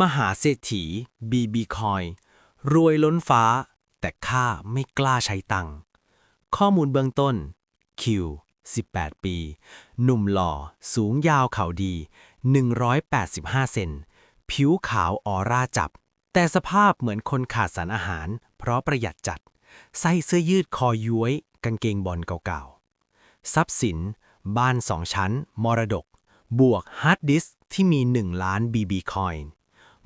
มหาเศรษฐีบีบีคอย รวยล้นฟ้า แต่ข้าไม่กล้าใช้ตังข้อมูลเบื้องต้น คิว 18 ปี หนุ่มหล่อ สูงยาวเข่าดี 185 เซน ผิวขาวออร่าจับ แต่สภาพเหมือนคนขาดสารอาหาร เพราะประหยัดจัด ใส่เสื้อยืดคอย้วย กางเกงบอลเก่าๆ ทรัพย์สิน บ้านสองชั้น มรดก บวกฮาร์ดดิสก์ที่มี 1 ล้าน BB คอยน์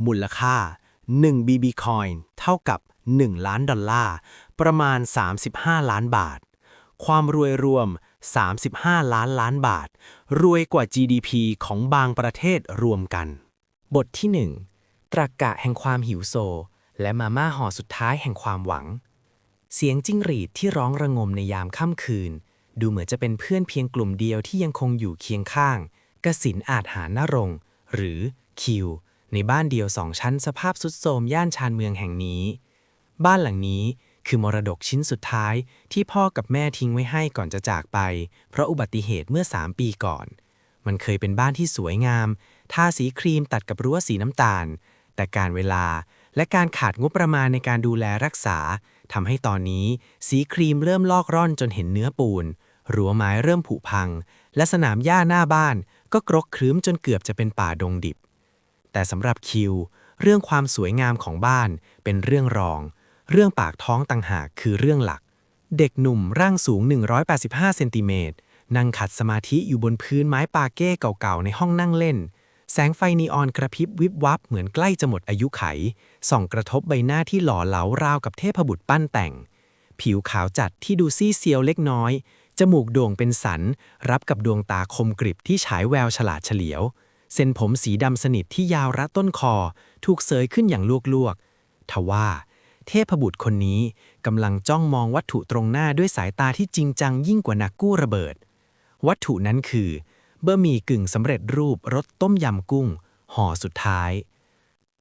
มูลค่า 1 BB คอยน์เท่ากับ 1 ล้านดอลลาร์ ประมาณ 35 ล้านบาท ความรวยรวม 35 ล้านล้านบาท รวยกว่า GDP ของบางประเทศรวมกัน บทที่ 1 ตรรกกะแห่งความหิวโซ และมาม่าห่อสุดท้ายแห่งความหวัง เสียงจิ้งหรีดที่ร้องระงมในยามค่ำคืน ดูเหมือนจะเป็นเพื่อนเพียงกลุ่มเดียวที่ยังคงอยู่เคียงข้างกสินอาจหานรงค์หรือคิว ในบ้านเดียวสองชั้นสภาพสุดโทรมย่านชานเมืองแห่งนี้ บ้านหลังนี้คือมรดกชิ้นสุดท้ายที่พ่อกับแม่ทิ้งไว้ให้ก่อนจะจากไป เพราะอุบัติเหตุเมื่อ 3 ปีก่อน มันเคยเป็นบ้านที่สวยงาม ทาสีครีมตัดกับรั้วสีน้ำตาล แต่การเวลาและการขาดงบประมาณในการดูแลรักษาทำให้ตอนนี้สีครีมเริ่มลอกร่อนจนเห็นเนื้อปูน รั้วไม้เริ่มผุพัง และสนามหญ้าหน้าบ้านก็กรกครึ้มจนเกือบจะเป็นป่าดงดิบ แต่สำหรับคิว เรื่องความสวยงามของบ้านเป็นเรื่องรอง เรื่องปากท้องต่างหากคือเรื่องหลัก เด็กหนุ่มร่างสูง 185 เซนติเมตรนั่งขัดสมาธิอยู่บนพื้นไม้ปาเก้เก่าๆ ในห้องนั่งเล่น แสงไฟนีออนกระพริบวิบวับเหมือนใกล้จะหมดอายุไข ส่องกระทบใบหน้าที่หล่อเหลาราวกับเทพบุตรปั้นแต่ง ผิวขาวจัดที่ดูซี่เซียวเล็กน้อย จมูกโด่งเป็นสัน รับกับดวงตาคมกริบที่ฉายแววฉลาดเฉลียว เส้นผมสีดำสนิทที่ยาวรัดต้นคอ ถูกเสยขึ้นอย่างลวกๆทว่า เทพบุตรคนนี้กำลังจ้องมองวัตถุตรงหน้าด้วยสายตาที่จริงจังยิ่งกว่านักกู้ระเบิด วัตถุนั้นคือ เบอร์มี่กึ่งสำเร็จรูปรสต้มยำกุ้ง ห่อสุดท้าย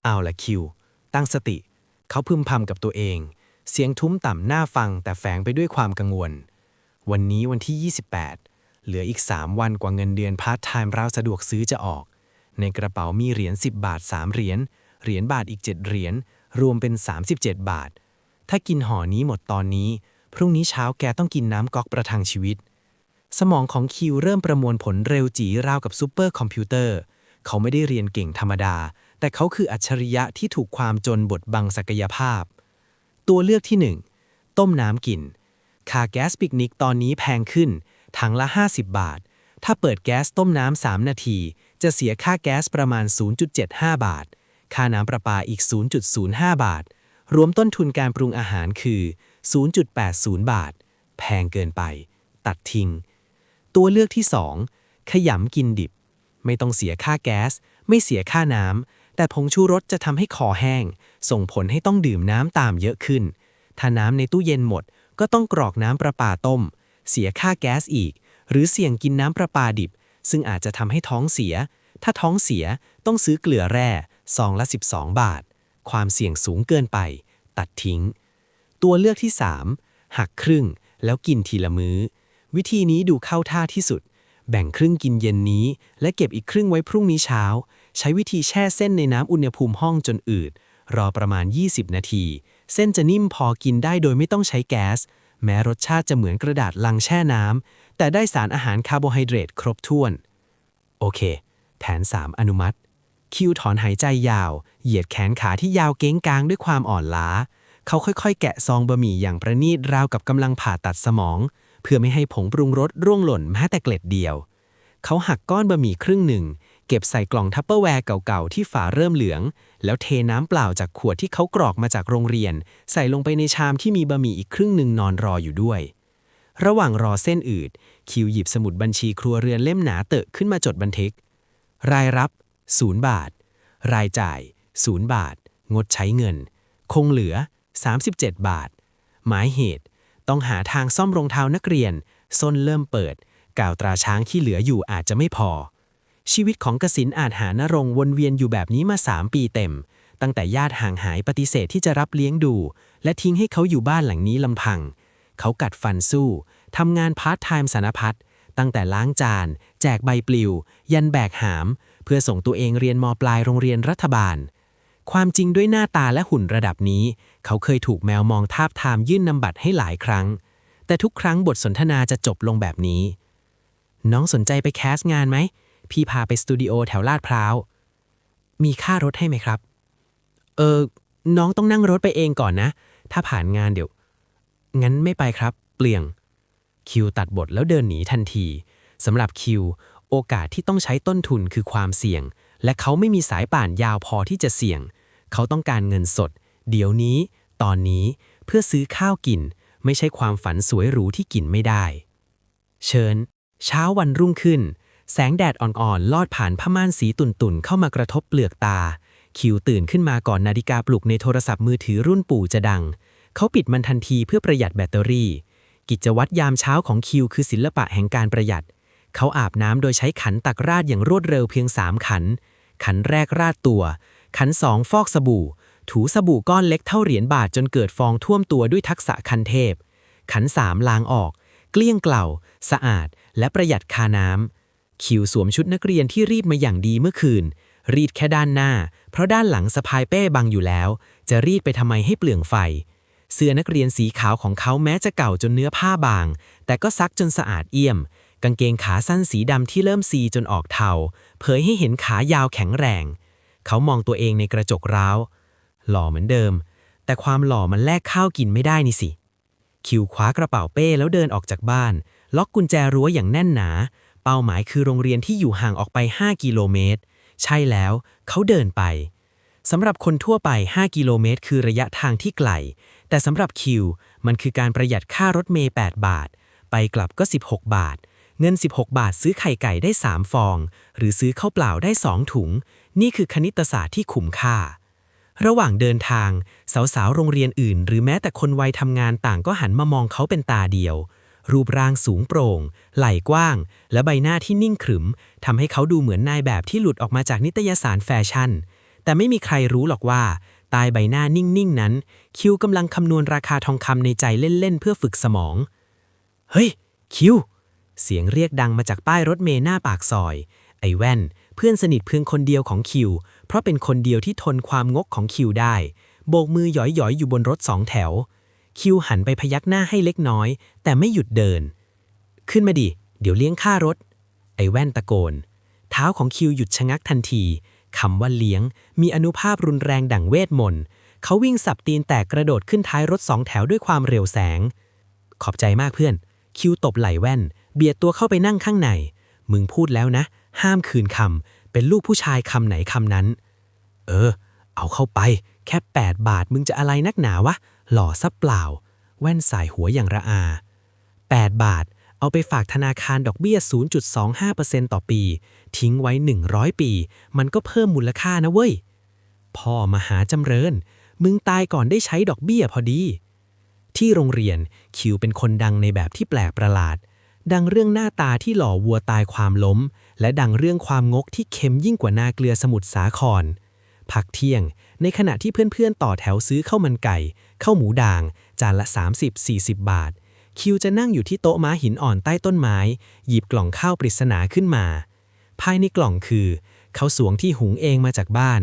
เอาละคิว ตั้งสติ เขาพึมพำกับตัวเอง เสียงทุ้มต่ำหน้าฟังแต่แฝงไปด้วยความกังวล วันนี้วันที่ 28 เหลืออีก 3 วันกว่าเงินเดือนพาร์ทไทม์ราวสะดวกซื้อจะออก ในกระเป๋ามีเหรียญ10 บาท 3 เหรียญ เหรียญบาทอีก 7 เหรียญ รวมเป็น 37 บาท ถ้ากินห่อนี้หมดตอนนี้ พรุ่งนี้เช้าแกต้องกินน้ำก๊อกประทังชีวิต สมองของคิวเริ่มประมวลผลเร็วจีราวกับซูเปอร์คอมพิวเตอร์ เขาไม่ได้เรียนเก่งธรรมดา แต่เขาคืออัจฉริยะที่ถูกความจนบดบังศักยภาพ ตัวเลือกที่ 1 ต้มน้ำกิน ค่าแก๊สปิกนิกตอนนี้แพงขึ้น ถังละ 50 บาท ถ้าเปิดแก๊สต้มน้ำ3นาที จะเสียค่าแก๊สประมาณ 0.75 บาท ค่าน้ำประปาอีก 0.05 บาท รวมต้นทุนการปรุงอาหารคือ 0.80 บาท แพงเกินไป ตัดทิ้ง ตัวเลือกที่ 2 ขยำกินดิบ ไม่ต้องเสียค่าแก๊ส ไม่เสียค่าน้ำ แต่ผงชูรสจะทำให้คอแห้ง ส่งผลให้ต้องดื่มน้ำตามเยอะขึ้น ถ้าน้ำในตู้เย็นหมด ก็ต้องกรอกน้ำประปาต้ม เสียค่าแก๊สอีก หรือเสี่ยงกินน้ำประปาดิบ ซึ่งอาจจะทำให้ท้องเสีย ถ้าท้องเสียต้องซื้อเกลือแร่ซองละ 12 บาท ความเสี่ยงสูงเกินไป ตัดทิ้ง ตัวเลือกที่ 3 หักครึ่งแล้วกินทีละมื้อ วิธีนี้ดูเข้าท่าที่สุด แบ่งครึ่งกินเย็นนี้ และเก็บอีกครึ่งไว้พรุ่งนี้เช้า ใช้วิธีแช่เส้นในน้ำอุณหภูมิห้องจนอืด รอประมาณ 20 นาที เส้นจะนิ่มพอกินได้โดยไม่ต้องใช้แก๊ส แม้รสชาติจะเหมือนกระดาษลังแช่น้ำ แต่ได้สารอาหารคาร์โบไฮเดรตครบถ้วน โอเค แผน 3 อนุมัติ คิวถอนหายใจยาว เหยียดแขนขาที่ยาวเก้งกางด้วยความอ่อนล้า เขาค่อยๆ แกะซองบะหมี่อย่างประณีตราวกับกำลังผ่าตัดสมอง เพื่อไม่ให้ผงปรุงรสร่วงหล่นแม้แต่เกล็ดเดียว เขาหักก้อนบะหมี่ครึ่งหนึ่ง เก็บใส่กล่องทัปเปอร์แวร์เก่าๆ ที่ฝาเริ่มเหลือง แล้วเทน้ำเปล่าจากขวดที่เขากรอกมาจากโรงเรียน ใส่ลงไปในชามที่มีบะหมี่อีกครึ่งหนึ่งนอนรออยู่ด้วย ระหว่างรอเส้นอืด คิวหยิบสมุดบัญชีครัวเรือนเล่มหนาเตอะขึ้นมาจดบันทึก รายรับ 0 บาท รายจ่าย 0 บาท งดใช้เงิน คงเหลือ 37 บาท หมายเหตุ ต้องหาทางซ่อมรองเท้านักเรียน ส้นเริ่มเปิด กาวตราช้างที่เหลืออยู่อาจจะไม่พอ ชีวิตของกสินอาจหานรงค์วนเวียนอยู่แบบนี้มา 3 ปีเต็ม ตั้งแต่ญาติห่างหายปฏิเสธที่จะรับเลี้ยงดู และทิ้งให้เขาอยู่บ้านหลังนี้ลำพัง เขากัดฟันสู้ทำงานพาร์ทไทม์สารพัดตั้งแต่ล้างจาน แจกใบปลิว ยันแบกหาม เพื่อส่งตัวเองเรียนมปลายโรงเรียนรัฐบาล ความจริงด้วยหน้าตาและหุ่นระดับนี้ เขาเคยถูกแมวมองทาบทามยื่นนำบัตรให้หลายครั้ง แต่ทุกครั้งบทสนทนาจะจบลงแบบนี้ น้องสนใจไปแคสต์งานไหม พี่พาไปสตูดิโอแถวลาดพร้าว มีค่ารถให้ไหมครับ เออ น้องต้องนั่งรถไปเองก่อนนะ ถ้าผ่านงานเดี๋ยว งั้นไม่ไปครับ เปลี่ยง คิวตัดบทแล้วเดินหนีทันที สำหรับคิว โอกาสที่ต้องใช้ต้นทุนคือความเสี่ยง และเขาไม่มีสายป่านยาวพอที่จะเสี่ยง เขาต้องการเงินสด เดี๋ยวนี้ ตอนนี้ เพื่อซื้อข้าวกิน ไม่ใช่ความฝันสวยหรูที่กินไม่ได้ เชิญ เช้าวันรุ่งขึ้น แสงแดดอ่อนๆ ลอดผ่านผ้าม่านสีตุ่นๆ เข้ามากระทบเปลือกตา คิวตื่นขึ้นมาก่อนนาฬิกาปลุกในโทรศัพท์มือถือรุ่นปู่จะดัง เขาปิดมันทันทีเพื่อประหยัดแบตเตอรี่ กิจวัตรยามเช้าของคิวคือศิลปะแห่งการประหยัด เขาอาบน้ำโดยใช้ขันตักราดอย่างรวดเร็วเพียงสามขัน ขันแรกราดตัว ขันสองฟอกสบู่ ถูสบู่ก้อนเล็กเท่าเหรียญบาทจนเกิดฟองท่วมตัวด้วยทักษะคันเทพ ขันสามล้างออก เกลี้ยงเกล่า สะอาด และประหยัดคาน้ำ คิวสวมชุดนักเรียนที่รีดมาอย่างดีเมื่อคืน รีดแค่ด้านหน้า เพราะด้านหลังสะพายเป้บังอยู่แล้ว จะรีดไปทำไมให้เปลืองไฟ เสื้อนักเรียนสีขาวของเขาแม้จะเก่าจนเนื้อผ้าบาง แต่ก็ซักจนสะอาดเอี่ยม กางเกงขาสั้นสีดำที่เริ่มซีจนออกเทา เผยให้เห็นขายาวแข็งแรง เขามองตัวเองในกระจกร้าว หล่อเหมือนเดิม แต่ความหล่อมันแลกข้าวกินไม่ได้นี่สิคิวคว้ากระเป๋าเป้แล้วเดินออกจากบ้าน ล็อกกุญแจรั้วอย่างแน่นหนา เป้าหมายคือโรงเรียนที่อยู่ห่างออกไป 5 กิโลเมตร ใช่แล้วเขาเดินไปสำหรับคนทั่วไป 5 กิโลเมตร คือระยะทางที่ไกล แต่สำหรับคิว มันคือการประหยัดค่ารถเมล์8บาท ไปกลับก็ 16 บาท เงิน 16 บาทซื้อไข่ไก่ได้ 3 ฟอง หรือซื้อข้าวเปล่าได้ 2 ถุง นี่คือคณิตศาสตร์ที่คุ้มค่า ระหว่างเดินทาง สาวๆ โรงเรียนอื่น หรือแม้แต่คนวัยทำงานต่างก็หันมามองเขาเป็นตาเดียว รูปร่างสูงโปร่ง ไหล่กว้าง และใบหน้าที่นิ่งขรึมทำให้เขาดูเหมือนนายแบบที่หลุดออกมาจากนิตยสารแฟชั่น แต่ไม่มีใครรู้หรอกว่าใตายใบหน้านิ่งๆนั้น คิวกำลังคำนวณราคาทองคำในใจเล่นๆ เพื่อฝึกสมอง เฮ้ย คิว เสียงเรียกดังมาจากป้ายรถเมล์หน้าปากซอย ไอแว่น เพื่อนสนิทเพียงคนเดียวของคิว เพราะเป็นคนเดียวที่ทนความงกของคิวได้ โบกมือหยอยๆ อยู่บนรถสองแถว คิวหันไปพยักหน้าให้เล็กน้อย แต่ไม่หยุดเดิน ขึ้นมาดิ เดี๋ยวเลี้ยงค่ารถ ไอ้แว่นตะโกน เท้าของคิวหยุดชะงักทันทีคำว่าเลี้ยง มีอนุภาพรุนแรงดั่งเวทมนต์เขาวิ่งสับตีนแตกกระโดดขึ้นท้ายรถสองแถวด้วยความเร็วแสง ขอบใจมากเพื่อน คิวตบไหล่แว่น เบียดตัวเข้าไปนั่งข้างใน มึงพูดแล้วนะ ห้ามคืนคำ เป็นลูกผู้ชายคำไหนคำนั้น เออ เอาเข้าไป แค่ 8 บาทมึงจะอะไรนักหนาวะ หล่อซับเปล่า แว่นสายหัวอย่างระอา 8 บาท เอาไปฝากธนาคารดอกเบี้ย 0.25%ต่อปี ทิ้งไว้ 100 ปี มันก็เพิ่มมูลค่านะเว้ย พ่อมหาจำเริญ มึงตายก่อนได้ใช้ดอกเบี้ยพอดี ที่โรงเรียนคิวเป็นคนดังในแบบที่แปลกประหลาด ดังเรื่องหน้าตาที่หล่อวัวตายความล้ม และดังเรื่องความงกที่เค็มยิ่งกว่านาเกลือสมุทรสาครพักเที่ยง ในขณะที่เพื่อนๆ ต่อแถวซื้อข้าวมันไก่ข้าวหมูด่าง จานละ 30-40 บาท คิวจะนั่งอยู่ที่โต๊ะม้าหินอ่อนใต้ต้นไม้ หยิบกล่องข้าวปริศนาขึ้นมา ภายในกล่องคือข้าวสวงที่หุงเองมาจากบ้าน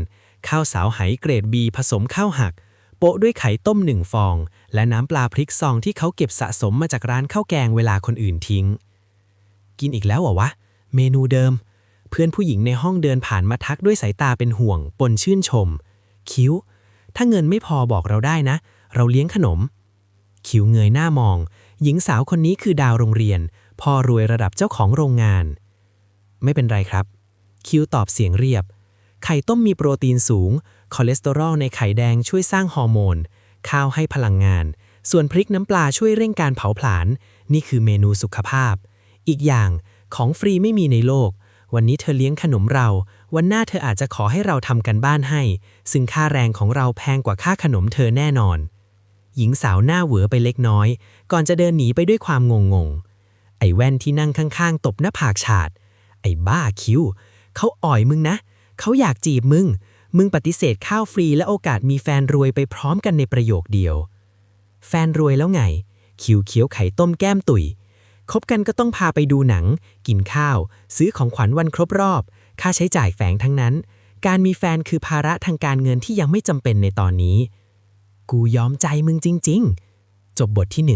ข้าวสาวไหเกรดบีผสมข้าวหัก โปะด้วยไข่ต้มหนึ่งฟอง และน้ำปลาพริกซองที่เขาเก็บสะสมมาจากร้านข้าวแกงเวลาคนอื่นทิ้ง กินอีกแล้วเหรอวะ เมนูเดิม เพื่อนผู้หญิงในห้องเดินผ่านมาทักด้วยสายตาเป็นห่วง ปนชื่นชม คิ้ว ถ้าเงินไม่พอบอกเราได้นะ เราเลี้ยงขนม คิ้วเงยหน้ามอง หญิงสาวคนนี้คือดาวโรงเรียน พ่อรวยระดับเจ้าของโรงงาน ไม่เป็นไรครับ คิวตอบเสียงเรียบ ไข่ต้มมีโปรตีนสูง คอเลสเตอรอลในไข่แดงช่วยสร้างฮอร์โมน ข้าวให้พลังงาน ส่วนพริกน้ำปลาช่วยเร่งการเผาผลาญ นี่คือเมนูสุขภาพ อีกอย่างของฟรีไม่มีในโลก วันนี้เธอเลี้ยงขนมเรา วันหน้าเธออาจจะขอให้เราทำกันบ้านให้ ซึ่งค่าแรงของเราแพงกว่าค่าขนมเธอแน่นอน หญิงสาวหน้าเหวอไปเล็กน้อย ก่อนจะเดินหนีไปด้วยความงงงไอ้แว่นที่นั่งข้างๆ ตบหน้าผากฉาด ไอ้บ้าคิ้ว เขาอ่อยมึงนะ เขาอยากจีบมึง มึงปฏิเสธข้าวฟรีและโอกาสมีแฟนรวยไปพร้อมกันในประโยคเดียว แฟนรวยแล้วไง คิวเคี้ยวไข่ต้มแก้มตุ๋ยคบกันก็ต้องพาไปดูหนัง กินข้าว ซื้อของขวัญวันครบรอบ ค่าใช้จ่ายแฝงทั้งนั้น การมีแฟนคือภาระทางการเงินที่ยังไม่จำเป็นในตอนนี้ กูยอมใจมึงจริง ๆ จบบทที่หนึ่ง